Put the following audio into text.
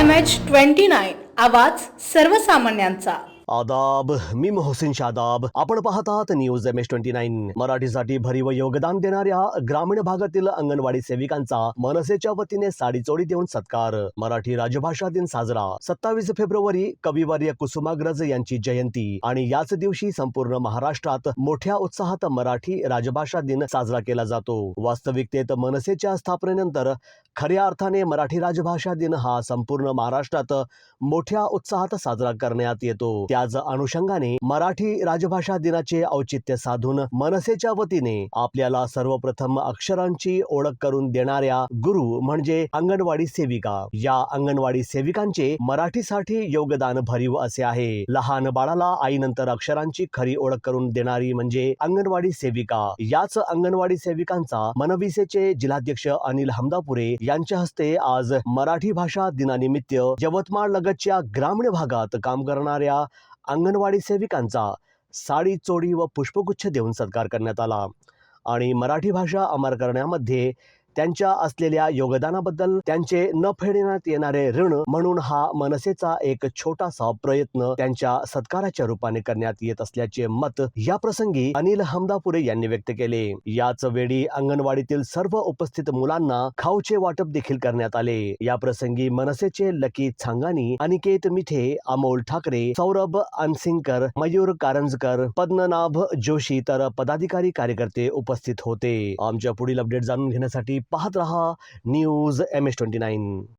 M H twenty nine आवाज सर्वसामान्यांचा. आदाब मी मोहसिन शादाब. आपण पाहतात news M S twenty nine. मराठीसाठी भरीव योगदान देणाऱ्या ग्रामीण भागातील अंगणवाडी सेविकांचा मनसेच्या वतीने साडीचोडी देऊन सत्कार. मराठी राजभाषा दिन साजरा. सत्तावीस फेब्रुवारी कविवर्य कुसुमाग्रज यांची जयंती आणि याच दिवशी संपूर्ण महाराष्ट्रात मोठ्या उत्साहात मराठी राजभाषा दिन साजरा केला जातो. वास्तविकतेत मनसेच्या स्थापनेनंतर खऱ्या अर्थाने मराठी राजभाषा दिन हा संपूर्ण महाराष्ट्रात मोठ्या उत्साहात साजरा करण्यात येतो. याच अनुषंगाने मराठी राजभाषा दिनाचे औचित्य साधून मनसेच्या वतीने आपल्याला सर्वप्रथम अक्षरांची ओळख करून देणाऱ्या गुरु म्हणजे अंगणवाडी सेविका. या अंगणवाडी सेविकांचे मराठीसाठी योगदान भरीव असे आहे. लहान बाळाला आईनंतर अक्षरांची खरी ओळख करून देणारी म्हणजे अंगणवाडी सेविका. याच अंगणवाडी सेविकांचा मनविसेचे जिल्हाध्यक्ष अनिल हमदापुरे यांच्या हस्ते आज मराठी भाषा दिनानिमित्त यवतमाळ लगतच्या ग्रामीण भागात काम करणाऱ्या अंगणवाडी सेविकांचा साडी चोडी व पुष्पगुच्छ देऊन सत्कार करण्यात आला. आणि मराठी भाषा अमर करण्यामध्ये त्यांच्या असलेल्या योगदानाबद्दल त्यांचे न फेडण्यात येणारे ऋण म्हणून हा मनसेचा एक छोटासा प्रयत्न त्यांच्या सत्काराच्या रूपाने करण्यात येत असल्याचे मत या प्रसंगी अनिल हमदापुरे यांनी व्यक्त केले. याच वेळी अंगणवाडीतील सर्व उपस्थित मुलांना खाऊचे वाटप देखील करण्यात आले. या प्रसंगी मनसेचे लकी छांगानी अनिकेत मिठे अमोल ठाकरे सौरभ अनसिंगकर मयूर कारंजकर पद्मनाभ जोशी तर पदाधिकारी कार्यकर्ते उपस्थित होते. आमच्या पुढील अपडेट जाणून घेण्यासाठी पाहत रहा news M S twenty nine.